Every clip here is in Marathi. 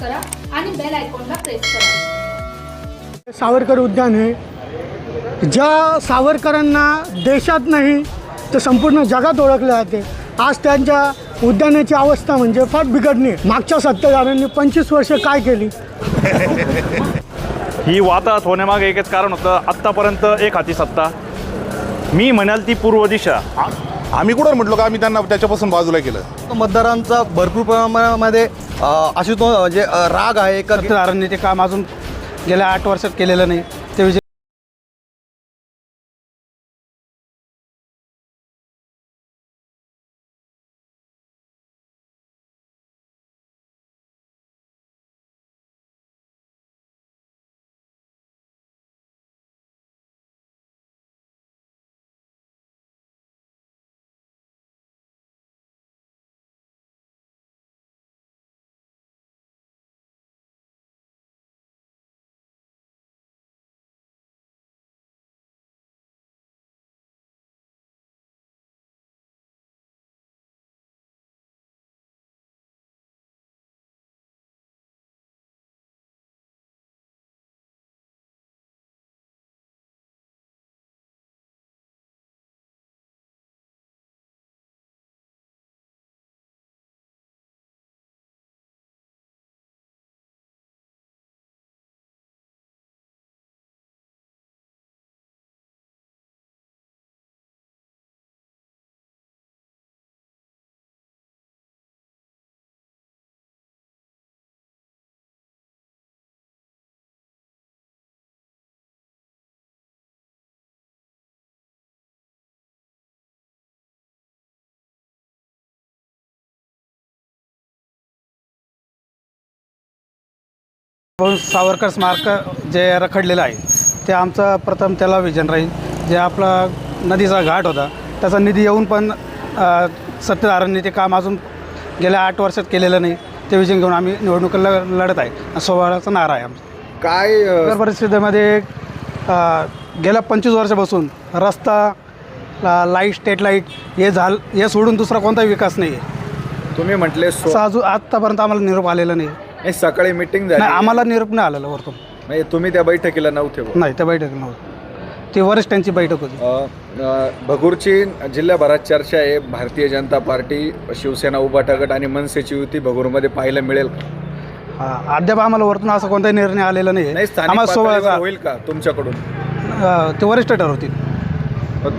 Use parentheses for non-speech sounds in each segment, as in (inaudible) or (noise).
सबस्क्राईब करा आणि बेल आयकॉनला प्रेस करा. सावरकर उद्यान हे. ज्या सावरकरांना देशात नाही तर संपूर्ण जगात ओळखले जाते. आज त्यांच्या उद्यानाची अवस्था म्हणजे फार बिघडणे मागच्या सत्तेदारांनी पंचवीस वर्ष काय केली? ही वाताहत होण्यामागे एकच कारण होतं आत्तापर्यंत एक हाती सत्ता. मी म्हणाल ती पूर्व दिशा. आम्ही कुठं म्हटलो का? आम्ही त्यांना त्याच्यापासून बाजूला केलं. मतदारांचा भरपूर प्रमाणामध्ये अशी तो म्हणजे राग आहे एका मतदारांनी ते काम अजून गेल्या आठ वर्षात केलेलं नाही. भाऊ सावरकर स्मारक जे रखडलेलं आहे ते आमचं प्रथम त्याला विजन राहील. जे आपला नदीचा घाट होता त्याचा निधी येऊन पण सत्तेदारांनी ते काम अजून गेल्या आठ वर्षात केलेलं नाही ते विजन घेऊन आम्ही निवडणुकीला लढत आहे. सोहळ्याचा नारा आहे आमचा. काय नगर परिस्थितीमध्ये अ, गेल्या पंचवीस वर्षापासून रस्ता लाइट स्टेट लाइट हे झाल हे सोडून दुसरा कोणताही विकास नाही आहे तुम्ही म्हटले सो अजून आत्तापर्यंत आम्हाला निरोप आलेला नाही. नाही सकाळी मिटिंग झाली. नाही आम्हाला निरोप नाही आलेला वरतून. नाही तुम्ही त्या बैठकीला नव्हते बुवा. नाही त्या बैठक नव्हती. ती वरिष्ठांची बैठक होती. अ, अ, भगूरची जिल्ह्याभरात चर्चा आहे भारतीय जनता पार्टी शिवसेना उभाटा गट आणि मनसेची युती भगूरमध्ये पाहायला मिळेल का? हा, अद्याप आम्हाला वरतून असा कोणताही निर्णय आलेला नाही नाही स्थानिक आम्हाला पातळीवर होईल का तुमच्याकडून? ते वरिष्ठ ठरवतील.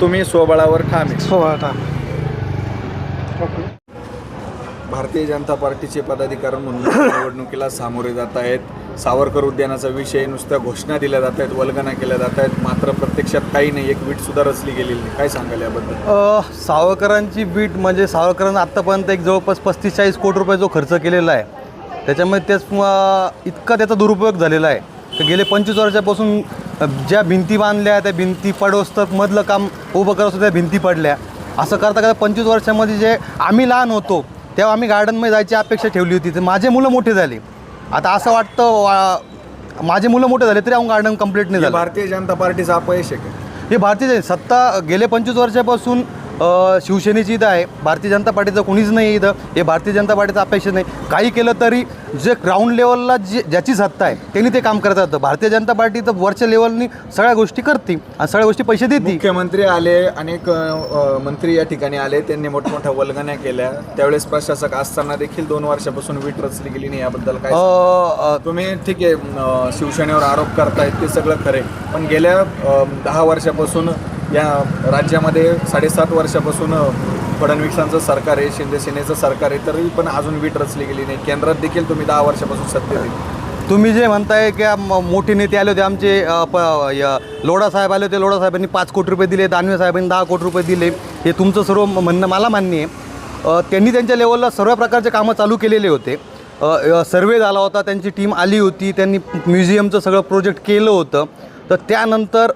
तुम्ही स्वबळावर ठाम आहे सोहळा भारतीय जनता पार्टीचे पदाधिकारी म्हणून (coughs) निवडणुकीला सामोरे जात आहेत. सावरकर उद्यानाचा विषय नुसत्या घोषणा दिल्या जात आहेत वल्गना केल्या जात आहेत. मात्र प्रत्यक्षात काही नाही एक वीट सुद्धा रचली गेलेली नाही. काय सांगाल याबद्दल? सावरकरांची बीट म्हणजे सावरकरांना आत्तापर्यंत एक जवळपास पस्तीस चाळीस कोटी रुपये जो खर्च केलेला आहे त्याच्यामध्ये त्याच इतका त्याचा दुरुपयोग झालेला आहे. तर गेले पंचवीस वर्षापासून ज्या भिंती बांधल्या त्या भिंती पडोस्तक मधलं काम उभं करत होतं त्या भिंती पडल्या. असं करता करता पंचवीस वर्षामध्ये जे आम्ही लहान होतो तेव्हा आम्ही गार्डनमध्ये जायची अपेक्षा ठेवली होती. तर माझे मुलं मोठे झाले. आता असं वाटतं वा- माझे मुलं मोठे झाले तरी आम्ही गार्डन कंप्लीट नाही झालं. भारतीय जनता पार्टीचं अपयश आहे का? हे भारतीय सत्ता गेले पंचवीस वर्षापासून शिवसेनेची इथं आहे. भारतीय जनता पार्टीचं कोणीच नाही आहे इथं. हे भारतीय जनता पार्टीचं अपेक्षा नाही. काही केलं तरी जे ग्राउंड लेवलला जे ज्याची सत्ता आहे त्यांनी ते काम करत जातं भारतीय जनता पार्टी तर वरच्या लेवलनी सगळ्या गोष्टी करते आणि सगळ्या गोष्टी पैसे देते. मुख्यमंत्री आले अनेक अ, मंत्री या ठिकाणी आले. त्यांनी मोठमोठ्या वल्गण्या केल्या. त्यावेळेस प्रशासक असताना देखील दोन वर्षापासून वीट रचली गेली नाही. याबद्दल काय? तुम्ही ठीक आहे अ, शिवसेनेवर आरोप करतायत ते सगळं खरे पण गेल्या अ, दहा वर्षापासून या राज्यामध्ये साडेसात वर्षापासून फडणवीसांचं सरकार आहे शिंदेसेनेचं सरकार आहे तरी पण अजून वीट रचली गेली नाही. केंद्रात देखील तुम्ही दहा वर्षापासून सत्तेत आहे. तुम्ही जे म्हणताय की म- मोठे नेते आले होते आमचे प य- लोढा साहेब आले होते लोढा साहेबांनी पाच कोटी रुपये दिले दानवे साहेबांनी दहा कोटी रुपये दिले. हे तुमचं सर्व म्हणणं मला मान्य आहे. त्यांनी त्यांच्या लेवलला सर्व प्रकारचे कामं चालू केलेले होते. सर्वे झाला होता त्यांची टीम आली होती त्यांनी म्युझियमचं सगळं प्रोजेक्ट केलं होतं. तर त्यानंतर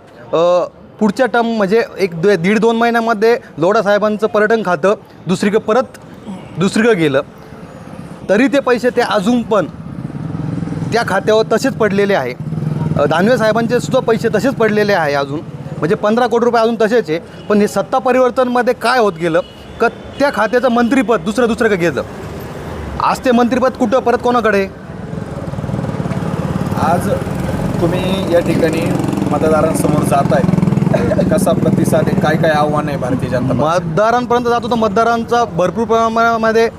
पुढच्या टर्म म्हणजे एक दे- दीड दोन महिन्यामध्ये लोडासाहेबांचं पर्यटन खातं दुसरीकडं परत दुसरीकडं गेलं. तरी ते पैसे ते अजून पण त्या खात्यावर तसेच पडलेले आहे. दानवे साहेबांचे सुद्धा पैसे तसेच पडलेले आहे अजून. म्हणजे पंधरा कोटी रुपये अजून तसेच आहे. पण हे सत्ता परिवर्तनमध्ये काय होत गेलं? का त्या खात्याचं मंत्रीपद दुसरं दुसरं का गेलं. आज ते मंत्रिपद कुठं? परत कोणाकडे? आज तुम्ही या ठिकाणी मतदारांसमोर जात आहे कसा प्रतिसाद आहे? काय काय आव्हान आहे भारतीय जनता मतदारांपर्यंत जातो तर मतदारांचा भरपूर प्रमाणामध्ये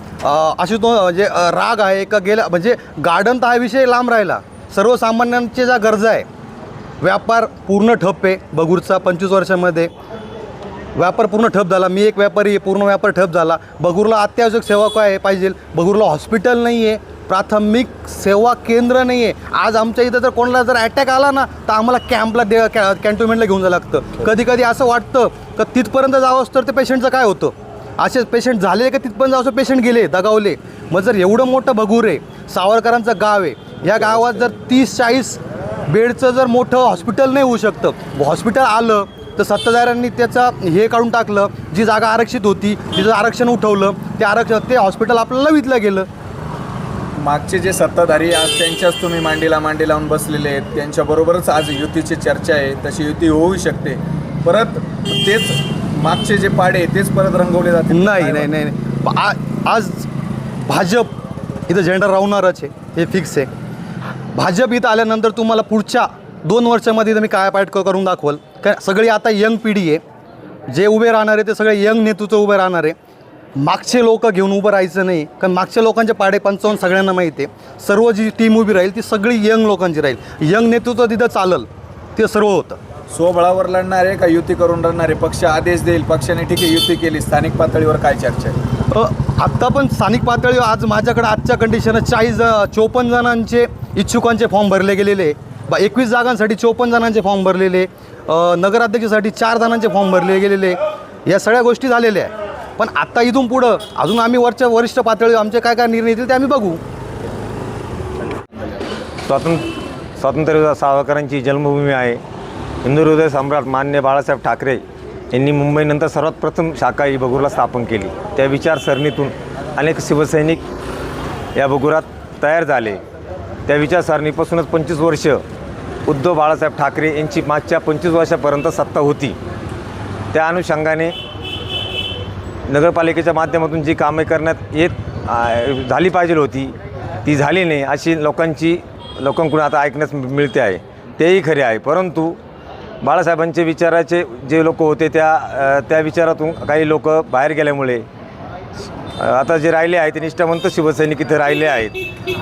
अशी तो म्हणजे राग आहे का गेला म्हणजे गार्डन तर हा विषय लांब राहिला. सर्वसामान्यांच्या ज्या गरजा आहे व्यापार पूर्ण ठप्प आहे बगूरचा पंचवीस वर्षामध्ये. व्यापार पूर्ण ठप झाला. मी एक व्यापारी आहे पूर्ण व्यापार ठप झाला. बगूरला अत्यावश्यक सेवा काय आहे पाहिजे? बगूरला हॉस्पिटल नाही आहे प्राथमिक सेवा केंद्र नाही आहे आज आमच्या इथं जर कोणाला जर अटॅक आला ना तर आम्हाला कॅम्पला दे कॅ कॅन्टोनमेंटला घेऊन जावं लागतं. कधी कधी असं वाटतं का तिथपर्यंत जावं तर ते पेशंटचं काय होतं? असेच पेशंट झाले का तिथपर्यंत जावं पेशंट गेले दगावले. मग जर एवढं मोठं बगूर आहे सावरकरांचं गाव आहे या गावात जर तीस चाळीस बेडचं जर मोठं हॉस्पिटल नाही होऊ शकतं. हॉस्पिटल आलं तर सत्ताधाऱ्यांनी त्याचा हे काढून टाकलं जी जागा आरक्षित होती तिचं आरक्षण उठवलं ते आरक्षण ते हॉस्पिटल आपल्याला विकलं गेलं. मागचे जे सत्ताधारी आज त्यांच्याच तुम्ही मांडीला मांडी लावून बसलेले आहेत. त्यांच्याबरोबरच आज युतीची चर्चा आहे तशी युती होऊ शकते. परत तेच मागचे जे पाडे तेच परत रंगवले जातील. नाही नाही नाही नाही. आज भाजप इथं झेंडा राहणारच आहे हे फिक्स आहे. भाजप इथं आल्यानंतर तुम्हाला पुढच्या दोन वर्षामध्ये तुम्ही काय पाठ करून दाखवाल. काय सगळी आता यंग पिढी आहे. जे उभे राहणार आहे ते सगळे यंग नेतृत्व उभे राहणार आहे. मागचे लोक घेऊन उभं राहायचं नाही. कारण मागच्या लोकांचे पाडे पंचावन्न सगळ्यांना माहिती आहे. सर्व जी टीम उभी राहील ती सगळी यंग लोकांची राहील. यंग नेतृत्व तिथं चालल. ते सर्व होतं. स्वबळावर लढणारे का युती करून लढणारे पक्ष आदेश देईल. पक्षाने ठीक आहे युती केली. स्थानिक पातळीवर काय चर्चा आहे? आत्ता पण स्थानिक पातळीवर आज माझ्याकडे आजच्या कंडिशनं चाळीस चोपन्न जणांचे इच्छुकांचे फॉर्म भरले गेलेले बा एकवीस जागांसाठी चोपन्न जणांचे फॉर्म भरलेले नगराध्यक्षासाठी चार जणांचे फॉर्म भरले गेलेले या सगळ्या गोष्टी झालेल्या आहे. पण आत्ता इथून पुढं अजून आम्ही वरच्या वरिष्ठ पातळीवर आमचे काय काय निर्णय येतील ते आम्ही बघू. स्वातंत्र्य स्वातंत्र्य सावरकरांची जन्मभूमी आहे. हिंदू हृदय सम्राट मान्य बाळासाहेब ठाकरे यांनी मुंबईनंतर सर्वात प्रथम शाखा ही बगुरला स्थापन केली. त्या विचारसरणीतून अनेक शिवसैनिक या बगुरात तयार झाले. त्या विचारसरणीपासूनच पंचवीस वर्ष उद्धव बाळासाहेब ठाकरे यांची मागच्या पंचवीस वर्षापर्यंत सत्ता होती. त्या अनुषंगाने नगरपालिकेच्या माध्यमातून जी कामे करण्यात येत झाली पाहिजे होती ती झाली नाही अशी लोकांची लोकांकडून आता ऐकण्यास मिळते आहे. तेही खरे आहे. परंतु बाळासाहेबांचे विचाराचे जे लोक होते त्या त्या विचारातून काही लोक बाहेर गेल्यामुळे आता जे राहिले आहेत ते निष्ठावंत शिवसैनिक इथे राहिले आहेत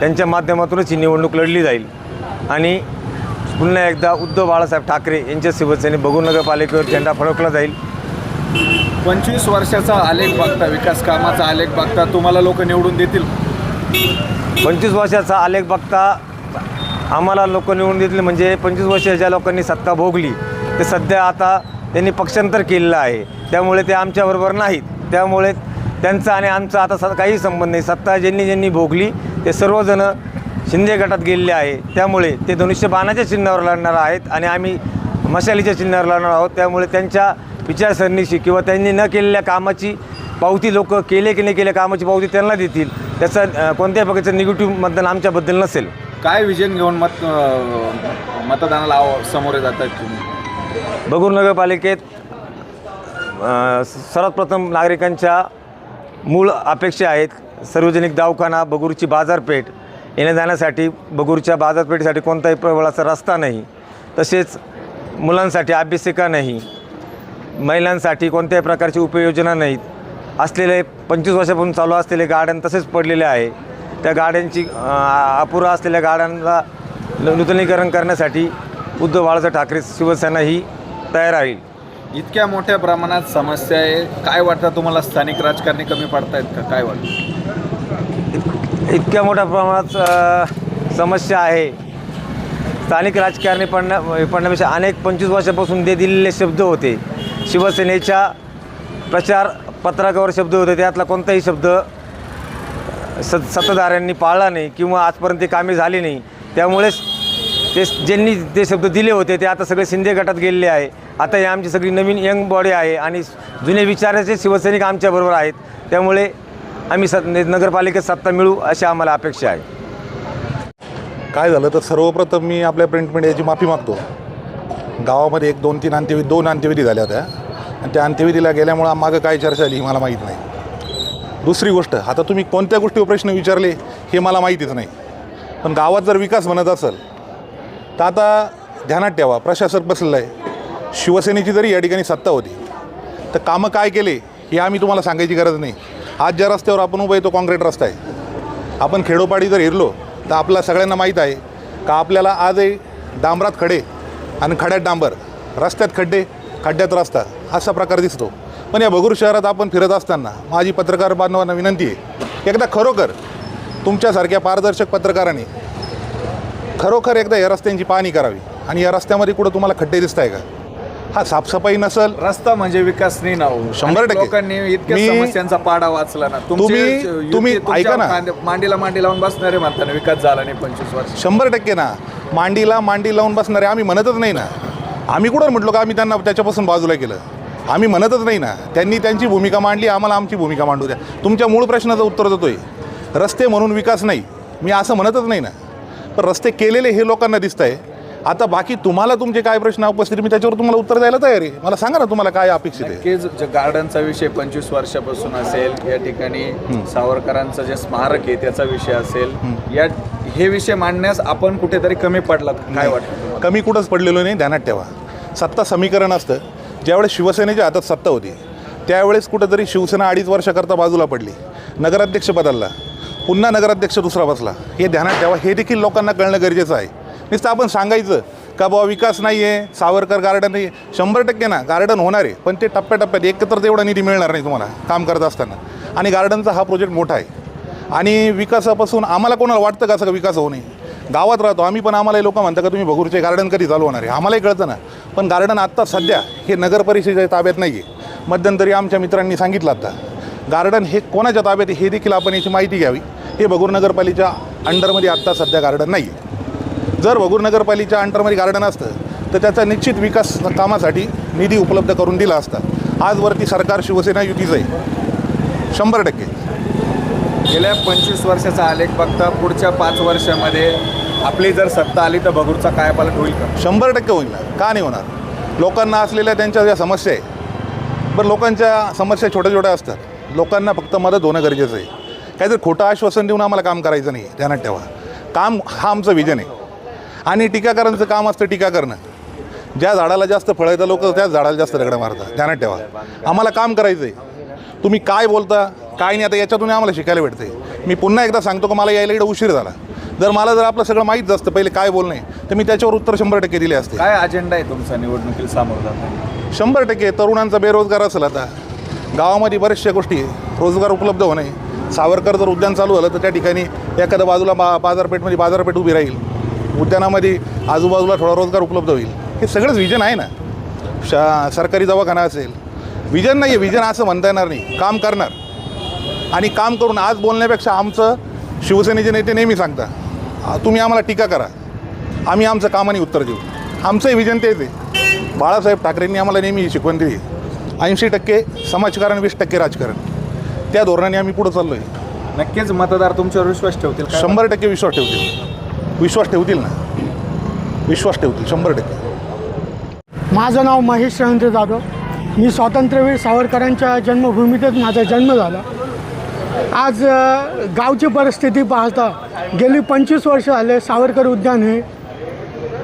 त्यांच्या माध्यमातूनच ही निवडणूक लढली जाईल. आणि पुन्हा एकदा उद्धव बाळासाहेब ठाकरे यांच्या शिवसेने बघून नगरपालिकेवर झेंडा फडकला जाईल. पंचवीस वर्षाचा आलेख बघता विकास कामाचा आलेख बघता तुम्हाला लोक निवडून देतील? पंचवीस वर्षाचा आलेख बघता आम्हाला लोक निवडून देतील म्हणजे पंचवीस वर्ष ज्या लोकांनी सत्ता भोगली ते सध्या आता त्यांनी पक्षांतर केलेलं आहे. त्यामुळे ते आमच्याबरोबर नाहीत. त्यामुळे त्यांचा आणि आमचा आता स काही संबंध नाही. सत्ता ज्यांनी ज्यांनी भोगली ते सर्वजण शिंदे गटात गेलेले आहे. त्यामुळे ते धनुष्य बाणाच्या चिन्हावर लढणार आहेत आणि आम्ही मशालीच्या चिन्हावर लढणार आहोत. त्यामुळे त्यांच्या विचारसरणीशी किंवा त्यांनी न केलेल्या कामाची पावती लोक केले की नाही केल्या कामाची पावती त्यांना देतील. त्याचं कोणत्याही प्रकारचं निगेटिव्ह मतदान आमच्याबद्दल नसेल. काय विजन घेऊन मत मतदानाला समोरे जात आहेत तुम्ही? बगूर नगरपालिकेत सर्वात प्रथम नागरिकांच्या मूळ अपेक्षा आहेत सार्वजनिक दवाखाना बगूरची बाजारपेठ येण्या जाण्यासाठी. बगूरच्या बाजारपेठेसाठी कोणताही प्रबळाचा रस्ता नाही. तसेच मुलांसाठी अभ्यासिका नाही. महिलांसाठी कोणत्याही प्रकारची उपयोजना नाहीत. असलेले पंचवीस वर्षापासून चालू असलेले गार्डन तसेच पडलेले आहे. त्या गाड्यांची अपुरा असलेल्या गाड्यांना नूतनीकरण करण्यासाठी उद्धव बाळासाहेब ठाकरे शिवसेना ही तयार राहील. इतक्या मोठ्या प्रमाणात समस्या आहे. काय वाटतं तुम्हाला? स्थानिक राजकारणी कमी पडतायत का? काय वाटतं? इतक्या मोठ्या प्रमाणात समस्या आहे. स्थानिक राजकारणी पडण्या पडण्यापेक्षा अनेक पंचवीस वर्षापासून ते दिलेले शब्द होते. शिवसेनेच्या प्रचार पत्रकावर शब्द होते त्यातला कोणताही शब्द स सत्ताधाऱ्यांनी पाळला नाही किंवा आजपर्यंत ते कामे झाली नाही. त्यामुळेच ते ज्यांनी ते शब्द दिले होते ते आता सगळे शिंदे गटात गेलेले आहे. आता हे आमची सगळी नवीन यंग बॉडी आहे आणि जुने विचाराचे शिवसैनिक आमच्याबरोबर आहेत. त्यामुळे आम्ही स नगरपालिकेत सत्ता मिळू अशी आम्हाला अपेक्षा आहे. काय झालं? तर सर्वप्रथम मी आपल्या प्रिंट मीडियाची माफी मागतो. गावामध्ये एक दोन तीन अंत्यविधी दोन अंत्यविधी झाल्या होत्या. आणि त्या अंत्यविधीला गेल्यामुळं मागं काय चर्चा झाली ही मला माहीत नाही. दुसरी गोष्ट आता तुम्ही कोणत्या गोष्टीवर प्रश्न विचारले हे मला माहितीच नाही. पण गावात जर विकास म्हणत असेल तर आता ध्यानात ठेवा प्रशासक बसलेलं आहे शिवसेनेची जरी या ठिकाणी सत्ता होती तर कामं काय केले हे आम्ही तुम्हाला सांगायची गरज नाही. आज ज्या रस्त्यावर आपण उभं आहे तो कॉन्क्रीट रस्ता आहे. आपण खेडोपाडी जर हिरलो तर आपल्या सगळ्यांना माहीत आहे का आपल्याला आजही डांबरात खडे आणि खड्यात डांबर. रस्त्यात खड्डे खड्ड्यात रस्ता. असा प्रकार दिसतो. पण या भगूर शहरात आपण फिरत असताना माझी पत्रकार बांधवांना विनंती आहे एकदा खरोखर तुमच्यासारख्या पारदर्शक पत्रकारांनी खरोखर एकदा या रस्त्यांची पाहणी करावी. आणि या रस्त्यामध्ये कुठं तुम्हाला खड्डे दिसत आहे का? हा साफसफाई नसल. रस्ता म्हणजे विकास नाही ना हो. शंभर टक्के. लोकांनी इतक्या मी- समस्यांचा पाडा वाचला ना. तुमचे तुम्ही- तुम्ही तुमच्या ऐका ना. मांडी- मांडीला मांडी लावून बसणारे म्हणताना विकास झाला नाही पंचवीस वर्ष. शंभर टक्के ना. मांडीला मांडी लावून बसणारे आम्ही म्हणतच नाही ना. आम्ही कुठं म्हटलो का आम्ही त्यांना त्याच्यापासून बाजूला केलं? आम्ही म्हणतच नाही ना. त्यांनी त्यांची भूमिका मांडली आम्हाला आमची भूमिका मांडू द्या. तुमच्या मूळ प्रश्नाचं उत्तर देतोय. रस्ते म्हणून विकास नाही. मी असं म्हणतच नाही ना. पण रस्ते केलेले हे लोकांना दिसत आहे आता बाकी तुम्हाला तुमचे काय प्रश्न उपस्थित मी त्याच्यावर तुम्हाला उत्तर द्यायला तयार आहे. मला सांगा ना तुम्हाला काय अपेक्षित आहे? नक्कीच गार्डनचा विषय पंचवीस वर्षापासून असेल या ठिकाणी सावरकरांचं जे स्मारक आहे त्याचा विषय असेल या हे विषय मांडण्यास आपण कुठेतरी कमी पडलात काय वाटतं? कमी कुठंच पडलेलो नाही ध्यानात ठेवा. सत्ता समीकरण असतं. ज्यावेळेस शिवसेनेच्या हातात सत्ता होती त्यावेळेस कुठंतरी शिवसेना अडीच वर्षाकरता बाजूला पडली. नगराध्यक्ष बदलला. पुन्हा नगराध्यक्ष दुसरा बसला. हे ध्यानात ठेवा. हे देखील लोकांना कळणं गरजेचं आहे. नुसतं आपण सांगायचं का बाबा विकास नाही आहे सावरकर गार्डन नाही शंभर टक्के ना गार्डन होणार आहे. पण ते टप्प्याटप्प्यात एकत्र तेवढा निधी मिळणार नाही तुम्हाला काम करत असताना. आणि गार्डनचा हा प्रोजेक्ट मोठा आहे. आणि विकासापासून आम्हाला कोणाला वाटतं का असं का विकास होऊ नये? गावात राहतो. आम्ही पण आम्हाला लोक म्हणतात का तुम्ही भगूरचे गार्डन कधी चालू होणार आहे? आम्हालाही कळतं ना. पण गार्डन आत्ता सध्या हे नगर परिषदेच्या ताब्यात नाही आहे मध्यंतरी आमच्या मित्रांनी सांगितलं आता. गार्डन हे कोणाच्या ताब्यात आहे हे देखील आपण याची माहिती घ्यावी. हे भगूर नगरपालिकेच्या अंडरमध्ये आत्ता सध्या गार्डन नाही आहे जर भगूर नगरपालिकेच्या अंडरमध्ये गार्डन असतं तर त्याचा निश्चित विकास कामासाठी निधी उपलब्ध करून दिला असता. आजवरती सरकार शिवसेना युतीचं आहे. शंभर टक्के. गेल्या पंचवीस वर्षाचा आलेख बघता पुढच्या पाच वर्षामध्ये आपली जर सत्ता आली तर भगूरचा कायापालट होईल का? शंभर टक्के होईल ना. का नाही होणार? लोकांना असलेल्या त्यांच्या ज्या समस्या आहे बरं लोकांच्या समस्या छोट्या छोट्या असतात. लोकांना फक्त मदत होणं गरजेचं आहे. काहीतरी खोटं आश्वासन देऊन आम्हाला काम करायचं नाही. ध्यानात ठेवा. काम हा आमचं विजन आहे. आणि टीकाकारांचं काम असतं टीका करणं ज्या झाडाला जास्त फळं येतं लोक त्याच झाडाला जास्त रगडं मारतात. ध्यानात ठेवा. आम्हाला काम करायचं आहे तुम्ही काय बोलता काय नाही आता याच्यातून आम्हाला शिकायला भेटते मी पुन्हा एकदा सांगतो की मला यायला इकडे उशीर झाला. जर मला जर आपलं सगळं माहीत असतं पहिले काय बोलणे तर मी त्याच्यावर उत्तर शंभर टक्के दिले असते. काय अजेंडा आहे तुमचा निवडणुकीला सामोरं जाताना? शंभर टक्के तरुणांचा बेरोजगार असेल आता. गावामध्ये बऱ्याचशा गोष्टी. रोजगार उपलब्ध होणे. सावरकर जर उद्यान चालू झालं तर त्या ठिकाणी एखाद्या बाजूला बा बाजारपेठमध्ये बाजारपेठ उभी राहील. उद्यानामध्ये आजूबाजूला थोडा रोजगार उपलब्ध होईल. हे सगळंच विजन आहे ना. शा सरकारी दवाखाना असेल. विजन नाही आहे विजन असं म्हणता येणार नाही. काम करणार. आणि काम करून आज बोलण्यापेक्षा आमचं शिवसेनेचे नेते नेहमी सांगता तुम्ही आम्हाला टीका करा. आम्ही आमचं कामाने उत्तर देऊ. आमचंही विजन तेच आहे. बाळासाहेब ठाकरेंनी आम्हाला नेहमी शिकवण दिली. ऐंशी टक्के समाजकारण वीस टक्के राजकारण. त्या धोरणाने आम्ही पुढं चाललो आहे नक्कीच मतदार तुमच्यावर विश्वास ठेवतील. शंभर टक्के विश्वास ठेवतील. विश्वास ठेवतील ना? विश्वास ठेवतील शंभर टक्के. माझं नाव महेश रवींद्र जाधव. मी स्वातंत्र्यवीर सावरकरांच्या जन्मभूमीतच माझा जन्म झाला. आज गावची परिस्थिती पाहता गेली पंचवीस वर्ष झाले सावरकर उद्यान हे.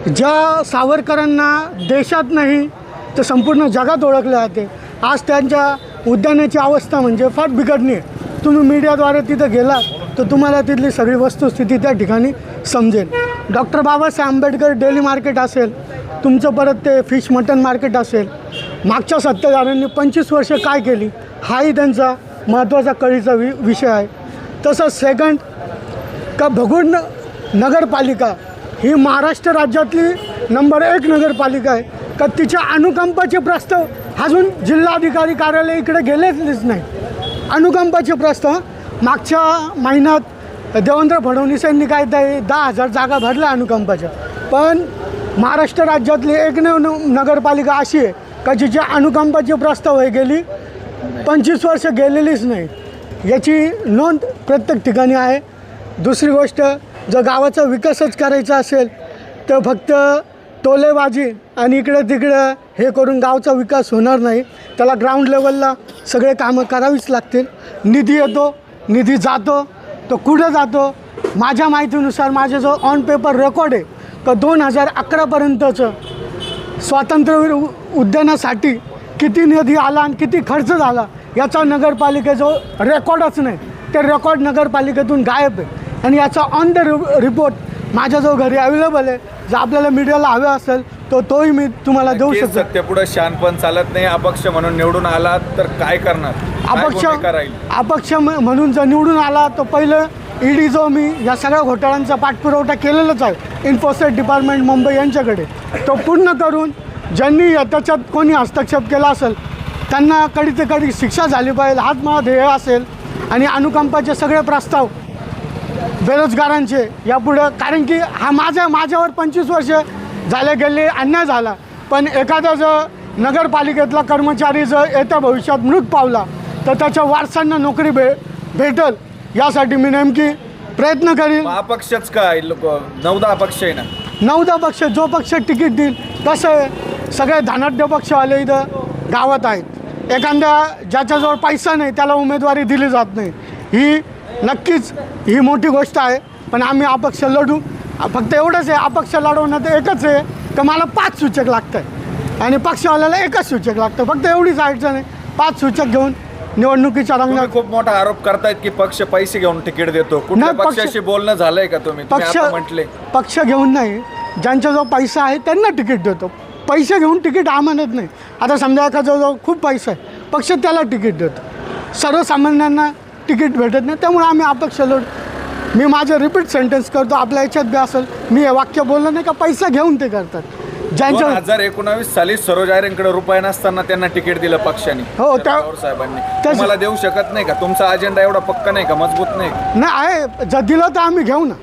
ज्या सावरकरांना देशात नाही तर संपूर्ण जगात ओळखले जाते. आज त्यांच्या उद्यानाची अवस्था म्हणजे फार बिघडणी आहे. तुम्ही मीडियाद्वारे तिथं गेलात तर तुम्हाला तिथली सगळी वस्तुस्थिती त्या ठिकाणी समजेल. Doctor Babasaheb Ambedkar daily market असेल तुमचं परत ते फिश मटन मार्केट असेल. मागच्या सत्तेदारांनी पंचवीस वर्ष काय केली हाही त्यांचा महत्त्वाचा कळीचा वि विषय आहे. तसंच सेकंड का भगून न नगरपालिका ही महाराष्ट्र राज्यातली नंबर एक नगरपालिका आहे. का तिच्या अनुकंपाचे प्रस्ताव अजून जिल्हाधिकारी कार्यालय इकडे गेलेच नाही. अनुकंपाचे प्रस्ताव मागच्या महिन्यात देवेंद्र फडणवीस यांनी काय दहा हजार जागा भरल्या अनुकंपाच्या. पण महाराष्ट्र राज्यातली एकमेव नगरपालिका अशी आहे का जिच्या अनुकंपाची प्रस्ताव हे गेली पंचवीस वर्ष गेलेलीच नाही. याची नोंद प्रत्येक ठिकाणी आहे. दुसरी गोष्ट जर गावाचा विकासच करायचा असेल तर फक्त टोलेबाजी आणि इकडं तिकडं हे करून गावचा विकास होणार नाही. त्याला ग्राउंड लेवलला सगळे कामं करावीच लागतील. निधी येतो निधी जातो तो कुठं जातो? माझ्या माहितीनुसार माझे जो ऑन पेपर रेकॉर्ड आहे तो दोन हजार अकरापर्यंतचं. स्वातंत्र्यवीर उ- उद्यानासाठी किती निधी आला आणि किती खर्च झाला याचा नगरपालिकेचा रेकॉर्डच नाही. ते रेकॉर्ड नगरपालिकेतून गायब आहे. आणि याचा ऑन द रिपोर्ट माझ्याजवळ घरी अवेलेबल आहे जर आपल्याला मीडियाला हवे असेल तर तोही मी तुम्हाला देऊ शकतो. सत्य पुढे शानपण चालत नाही अपक्ष म्हणून निवडून आलात तर काय करणार? काय अपक्ष भूमिका राहील? अपक्ष म- म्हणून जर निवडून आला तर पहिलं ईडी जो मी या सगळ्या घोटाळ्यांचा पाठपुरवठा केलेलाच आहे इन्फोसेट डिपार्टमेंट मुंबई यांच्याकडे तो पूर्ण करून ज्यांनी या- त्याच्यात कोणी हस्तक्षेप केला असेल त्यांना कडी ते कडी शिक्षा झाली पाहिजे हाच माझा ध्येय असेल. आणि अनुकंपाचे सगळे प्रस्ताव बेरोजगारांचे. यापुढं कारण की हा माझ्या माझ्यावर पंचवीस वर्ष झाले गेले अन्याय झाला. पण एखादा जर नगरपालिकेतला कर्मचारी जर येत्या भविष्यात मृत पावला तर त्याच्या वारसांना नोकरी भे भेटल. यासाठी मी नेमकी प्रयत्न करीन. अपक्षच काय? लोक नवदा अपक्ष आहे ना? नऊदा पक्ष जो पक्ष तिकीट देईल आहे सगळे धनाढ्य पक्षवाले इथं गावात आहेत. एखाद्या ज्याच्याजवळ पैसा नाही त्याला उमेदवारी दिली जात नाही. ही नक्कीच ही मोठी गोष्ट आहे पण आम्ही अपक्ष लढू. फक्त एवढंच आहे अपक्ष लढवण्यात एकच आहे का मला पाच सूचक लागतं आहे आणि पक्षवाल्याला एकच सूचक लागतं फक्त एवढीच अडचण आहे. पाच सूचक घेऊन निवडणुकीच्या रंगात खूप मोठा आरोप करतायत की पक्ष पैसे घेऊन तिकीट देतो. कुठल्या पक्षाशी बोलणं झालंय का तुम्ही? पक्ष म्हटले. पक्ष घेऊन नाही ज्यांच्याजवळ पैसा आहे त्यांना तिकीट देतो. पैसे घेऊन तिकीट आम्हानत नाही. आता समजा एखाद्याजवळ खूप पैसा आहे पक्ष त्याला तिकीट देतो. सर्वसामान्यांना तिकीट भेटत नाही. त्यामुळे आम्ही अपक्ष लढ मी माझं रिपीट सेंटेन्स करतो आपल्या याच्यात बी असेल. मी हे वाक्य बोललं नाही का? पैसा घेऊन ते करतात. दोन ज्यांच्या हजार एकोणावीस साली सरोज आयरेंकडे रुपये नसताना त्यांना तिकीट दिलं पक्षाने. हो, शरद त्या- पवार साहेबांनी. तुम्हाला देऊ शकत नाही का? तुमचा अजेंडा एवढा पक्का नाही का? मजबूत नाही का? नाही आहे. जर दिलं तर आम्ही घेऊ ना.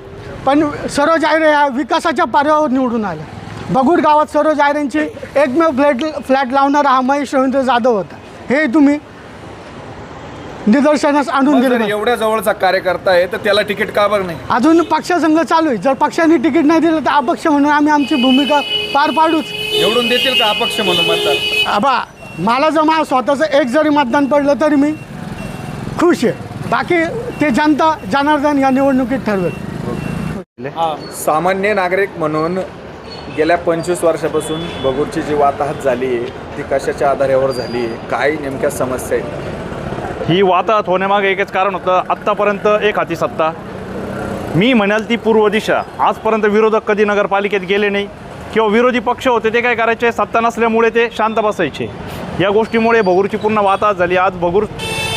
पण सरोज आयरे ह्या विकासाच्या पार्यावर निवडून आले. बगूर गावात सरोज आयरेंची एकमेव फ्लॅट फ्लॅट लावणारा हा महेश रवींद्र जाधव होता. हे तुम्ही निदर्शनास आणून दिलं पाहिजे. एवढ्या जवळचा कार्यकर्ता आहे तर त्याला तिकीट का बरं नाही? अजून पक्षसंघ चालू आहे. जर पक्षाने तिकीट नाही दिलं तर अपक्ष म्हणून आम्ही आमची भूमिका पार पाडूच. निवडून देतील का अपक्ष म्हणून मतदार आबा मला जर मला स्वतःचं एक जरी मतदान पडलं तरी मी खुश आहे. बाकी ते जनता जनार्दन या निवडणुकीत ठरवेल. सामान्य नागरिक म्हणून गेल्या पंचवीस वर्षापासून बगूरची जी वाताहत झाली आहे ती कशाच्या आधारावर झाली आहे? काय नेमक्या समस्या आहेत? ही वाताहत होण्यामागे एकच कारण होतं आत्तापर्यंत एक हाती सत्ता. मी म्हणाल ती पूर्व दिशा. आजपर्यंत विरोधक कधी नगरपालिकेत गेले नाही. किंवा विरोधी पक्ष होते ते काय करायचे? सत्ता नसल्यामुळे ते शांत बसायचे. या गोष्टीमुळे भगूरची पूर्ण वाताहत झाली. आज भगूर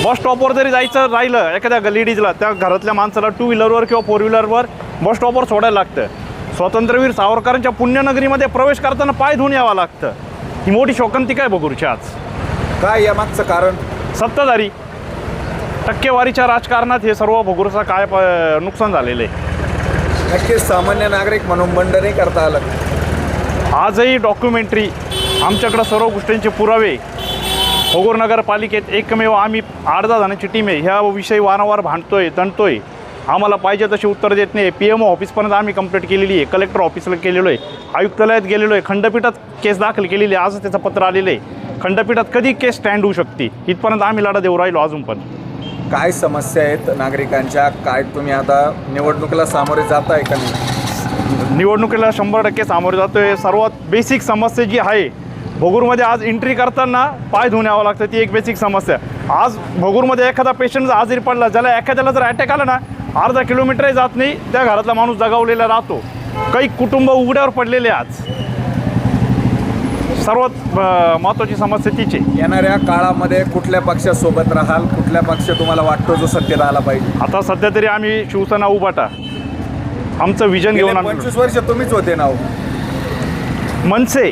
बस स्टॉपवर जरी जायचं राहिलं एखाद्या लेडीजला त्या घरातल्या माणसाला टू व्हीलरवर किंवा फोर व्हीलरवर बस स्टॉपवर सोडायला लागतं. स्वातंत्र्यवीर सावरकरांच्या पुण्यनगरीमध्ये प्रवेश करताना पाय धुवून यावं लागतं. ही मोठी शोकांतिका आहे भगूरची आज? काय यामागचं कारण? सत्ताधारी. टक्केवारीच्या राजकारणात हे सर्व भगुरचा काय प- नुकसान झालेलं आहे? नक्कीच सामान्य नागरिक म्हणून बंड नाही करता आलं. आजही डॉक्युमेंटरी आमच्याकडं सर्व गोष्टींचे पुरावे. भोगूर नगरपालिकेत एकमेव आम्ही दहा जणांची टीम आहे. ह्या विषयी वारंवार भांडतोय तणतोय आम्हाला पाहिजे तशी उत्तर देत नाही. पी एम ओ ऑफिसपर्यंत आम्ही कंप्लीट केलेली आहे. कलेक्टर ऑफिसला केलेलो आहे आयुक्तालयात गेलेलो आहे खंडपीठात केस दाखल केलेली आहे. आज त्याचं पत्र आलेलं आहे. खंडपीठात कधी केस स्टँड होऊ शकते? इथपर्यंत आम्ही लढा देऊ राहिलो अजून पण काय समस्या आहेत नागरिकांच्या? काय तुम्ही आता निवडणुकीला सामोरे जात आहे का नाही? निवडणुकीला शंभर टक्के सामोरे जातोय. सर्वात बेसिक समस्या जी आहे भोगूरमध्ये आज एंट्री करताना पाय धुवून यावं लागतं. ती एक बेसिक समस्या. आज भोगूरमध्ये एखादा पेशंट जर आजारी पडला ज्याला एखाद्याला जर अटॅक आला ना अर्धा किलोमीटरही जात नाही. त्या घरातला माणूस जगावलेला राहतो. काही कुटुंब उघड्यावर पडलेले आज. सर्वात महत्त्वाची समस्या तीच आहे. येणाऱ्या काळामध्ये कुठल्या पक्षासोबत राहाल कुठल्या पक्ष तुम्हाला वाटतो जो सत्तेत आला पाहिजे? आता सध्या तरी आम्ही शिवसेना उभाटा. आमचं विजन घेऊन आम्ही पंचवीस वर्ष तुम्हीच होते ना हो. मनसे.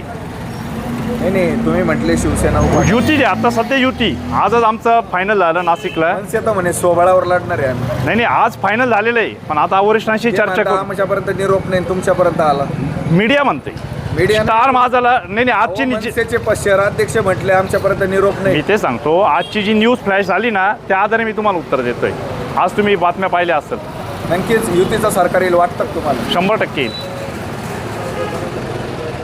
नाही नाही तुम्ही म्हटले शिवसेना उभा युती द्या आता सध्या युती. आजच आमचं फायनल झालं नाशिकला. मनसे तर म्हणे सोबळावर लढणार आहे आम्ही. नाही नाही आज फायनल झालेलं आहे. पण आता वरिष्ठांशी ते चर्चा म्हणता करू. आमच्यापर्यंत निरोप नाही तुमच्यापर्यंत आला. मीडिया म्हणते. स्टार माझाला नाही नाही आजची अहो, निजी मनसेचे प- शहराध्यक्ष म्हटले आमच्यापर्यंत निरोप मी नाही ते सांगतो आजची जी न्यूज फ्लॅश झाली ना त्या आधारे मी तुम्हाला उत्तर देतोय. आज तुम्ही बातम्या पाहिल्या असेल. नक्कीच युतीचं सरकार येईल वाटतं का तुम्हाला? शंभर टक्के येईल.